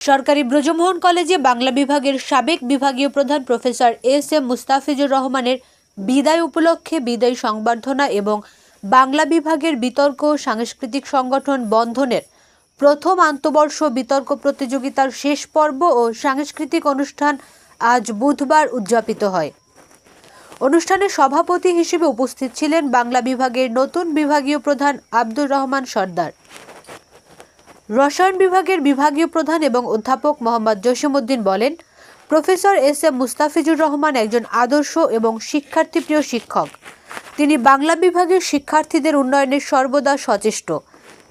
সরকারি ব্রজমোহন কলেজে বাংলা বিভাগের সাবেক বিভাগীয় প্রধান প্রফেসর এস এম মুস্তাফিজুর রহমানের বিদায় উপলক্ষে বিদায় সংবর্ধনা এবং বাংলা বিভাগের বিতর্ক সাংস্কৃতিক সংগঠন বন্ধনের প্রথম আন্তবর্ষ বিতর্ক প্রতিযোগিতার শেষ পর্ব ও সাংস্কৃতিক অনুষ্ঠান আজ বুধবার উদযাপিত হয়। অনুষ্ঠানে সভাপতি হিসেবে উপস্থিত ছিলেন বাংলা বিভাগের নতুন বিভাগীয় প্রধান আব্দুর রহমান সর্দার। রসায়ন বিভাগের বিভাগীয় প্রধান এবং অধ্যাপক মোহাম্মদ জসিমউদ্দিন বলেন, professor S M Mustafizur Rahman একজন আদর্শ এবং শিক্ষার্থীপ্রিয় শিক্ষক। তিনি বাংলা বিভাগের শিক্ষার্থীদের উন্নয়নে সর্বদা সচেষ্ট।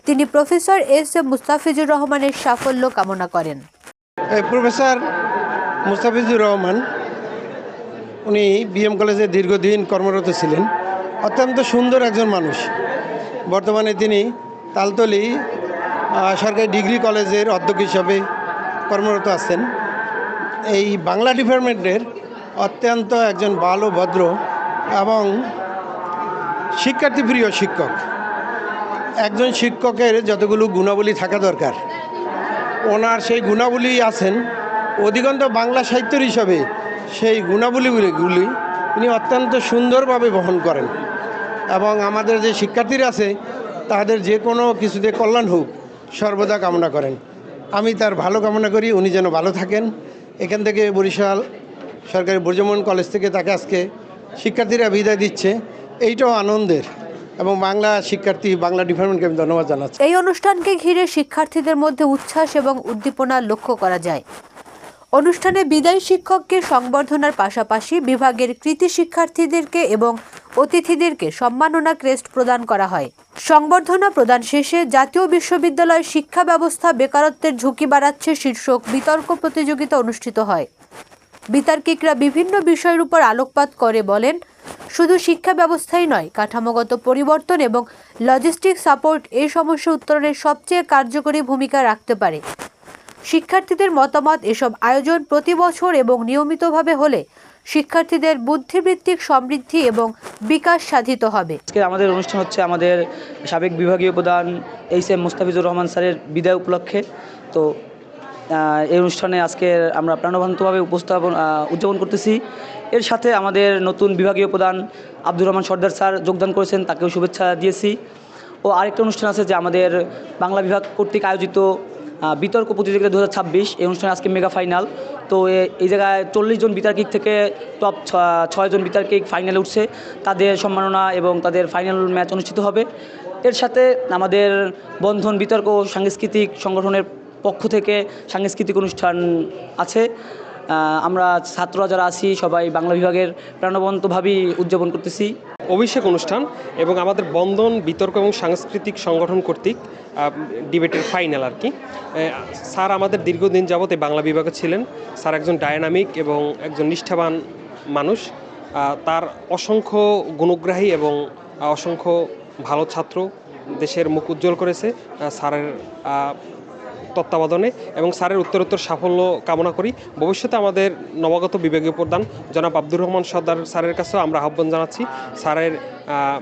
তিনি প্রফেসর এস এম মুস্তাফিজুর রহমানের সাফল্য কামনা করেন। প্রফেসর মুস্তাফিজুর রহমান, উনি বিএম কলেজে দীর্ঘদিন কর্মরত ছিলেন। অত্যন্ত সুন্দর একজন মানুষ। বর্তমানে তিনি তালতলি সরকারি ডিগ্রি কলেজের অধ্যক্ষ হিসাবে কর্মরত আছেন। এই বাংলা ডিপার্টমেন্টের অত্যন্ত একজন ভালো, ভদ্র এবং শিক্ষার্থীপ্রিয় শিক্ষক। একজন শিক্ষকের যতগুলো গুণাবলী থাকা দরকার, ওনার সেই গুণাবলী আছেন অধিকন্ত বাংলা সাহিত্যের হিসাবে সেই গুণাবলীগুলি তিনি অত্যন্ত সুন্দরভাবে বহন করেন এবং আমাদের যে শিক্ষার্থীরা আছে, তাদের যে কোনো কিছুতে কল্যাণ হোক সর্বদা কামনা করেন। আমি তার ভালো কামনা করি, উনি যেন ভালো থাকেন। এখান থেকে বরিশাল সরকারি ব্রজমোহন কলেজ থেকে তাকে আজকে শিক্ষার্থীরা বিদায় দিচ্ছে। এইটাও আনন্দের এবং বাংলা শিক্ষার্থী, বাংলা ডিপার্টমেন্টকে আমি ধন্যবাদ জানাচ্ছি। এই অনুষ্ঠানকে ঘিরে শিক্ষার্থীদের মধ্যে উচ্ছ্বাস এবং উদ্দীপনা লক্ষ্য করা যায়। অনুষ্ঠানে বিদায়ী শিক্ষককে সংবর্ধনার পাশাপাশি বিভাগের কৃতি শিক্ষার্থীদেরকে এবং অতিথিদেরকে সম্মাননা ক্রেস্ট প্রদান করা হয়। সংবর্ধনা প্রদান শেষে জাতীয় বিশ্ববিদ্যালয় শিক্ষা ব্যবস্থা বেকারত্বের ঝুঁকি বাড়াচ্ছে শীর্ষক বিতর্ক প্রতিযোগিতা অনুষ্ঠিত হয়। বিতার্কিকরা বিভিন্ন বিষয়ের উপর আলোকপাত করে বলেন, শুধু শিক্ষা ব্যবস্থাই নয়, কাঠামোগত পরিবর্তন এবং লজিস্টিক সাপোর্ট এই সমস্যা উত্তরণের সবচেয়ে কার্যকরী ভূমিকা রাখতে পারে। শিক্ষার্থীদের মতামত, এসব আয়োজন প্রতি বছর এবং নিয়মিতভাবে হলে শিক্ষার্থীদের বুদ্ধিবৃত্তিক সমৃদ্ধি এবং বিকাশ সাধিত হবে। আজকে আমাদের অনুষ্ঠান হচ্ছে আমাদের সাবেক বিভাগীয় প্রধান এইচ এম মুস্তাফিজুর রহমান স্যারের বিদায় উপলক্ষে। তো এই অনুষ্ঠানে আজকে আমরা প্রাণবন্তভাবে উপস্থাপন উদযাপন করতেছি। এর সাথে আমাদের নতুন বিভাগীয় প্রধান আব্দুর রহমান সর্দার স্যার যোগদান করেছেন, তাকেও শুভেচ্ছা দিয়েছি। ও আরেকটা অনুষ্ঠান আছে যে আমাদের বাংলা বিভাগ কর্তৃক আয়োজিত বিতর্ক প্রতিযোগিতা দু হাজার ছাব্বিশ। এই অনুষ্ঠানে আজকে মেগা ফাইনাল। তো এই জায়গায় চল্লিশ জন বিতার্কিক থেকে টপ ছয়জন বিতার্কিক ফাইনালে উঠছে। তাদের সম্মাননা এবং তাদের ফাইনাল ম্যাচ অনুষ্ঠিত হবে। এর সাথে আমাদের বন্ধন বিতর্ক সাংস্কৃতিক সংগঠনের পক্ষ থেকে সাংস্কৃতিক অনুষ্ঠান আছে। আমরা ছাত্ররা যারা আছি, সবাই বাংলা বিভাগের প্রাণবন্তভাবেই উদযাপন করতেছি। অভিষেক অনুষ্ঠান এবং আমাদের বন্ধন, বিতর্ক এবং সাংস্কৃতিক সংগঠন কর্তৃক ডিবেটের ফাইনাল আর কি। স্যার আমাদের দীর্ঘদিন যাবত এই বাংলা বিভাগে ছিলেন। স্যার একজন ডায়নামিক এবং একজন নিষ্ঠাবান মানুষ। তার অসংখ্য গুণগ্রাহী এবং অসংখ্য ভালো ছাত্র দেশের মুখ উজ্জ্বল করেছে। স্যারের তত্ত্বাবধানে এবং স্যারের উত্তরোত্তর সাফল্য কামনা করি। ভবিষ্যতে আমাদের নবাগত বিভাগীয় প্রধান জনাব আব্দুর রহমান সর্দার স্যারের কাছেও আমরা আহ্বান জানাচ্ছি স্যারের আহ,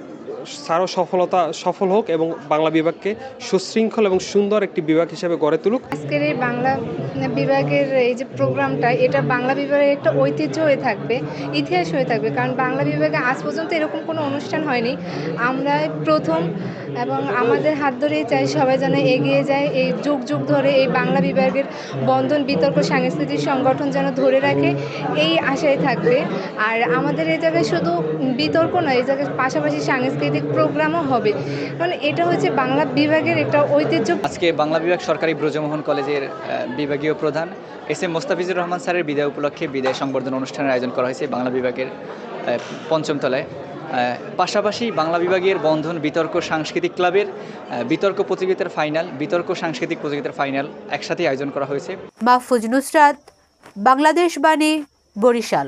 স্যারও সফলতা সফল হোক এবং বাংলা বিভাগকে সুশৃঙ্খল এবং সুন্দর একটি বিভাগ হিসেবে গড়ে তুলুক। আজকের এই বাংলা বিভাগের এই যে প্রোগ্রামটা এটা বাংলা বিভাগের একটা ঐতিহ্য হয়ে থাকবে ইতিহাস হয়ে থাকবে। কারণ বাংলা বিভাগে আজ পর্যন্ত এরকম কোনো অনুষ্ঠান হয়নি। আমরা প্রথম এবং আমাদের হাত ধরেই চাই সবাই যেন এগিয়ে যায়। এই যুগ যুগ ধরে এই বাংলা বিভাগের বন্ধন বিতর্ক সাংস্কৃতিক সংগঠন যেন ধরে রাখে এই আশায় থাকবে। আর আমাদের এই জায়গায় শুধু বিতর্ক নয় এই জায়গায় পাশাপাশি সাংস্কৃতিক প্রোগ্রামও হবে। কারণ এটা হচ্ছে বাংলা বিভাগের একটা ঐতিহ্য। আজকে বাংলা বিভাগ সরকারি ব্রজমোহন কলেজের বিভাগীয় প্রধান এস এম মোস্তাফিজুর রহমান স্যারের বিদায় উপলক্ষে বিদায় সংবর্ধনা অনুষ্ঠানের আয়োজন করা হয়েছে বাংলা বিভাগের আহ, পঞ্চম তলায়। আহ, পাশাপাশি বাংলা বিভাগের বন্ধন বিতর্ক সাংস্কৃতিক ক্লাবের বিতর্ক প্রতিযোগিতার ফাইনাল, বিতর্ক সাংস্কৃতিক প্রতিযোগিতার ফাইনাল একসাথে আয়োজন করা হয়েছে। মাহফুজ নুসরাত, বাংলাদেশ বাণী, বরিশাল।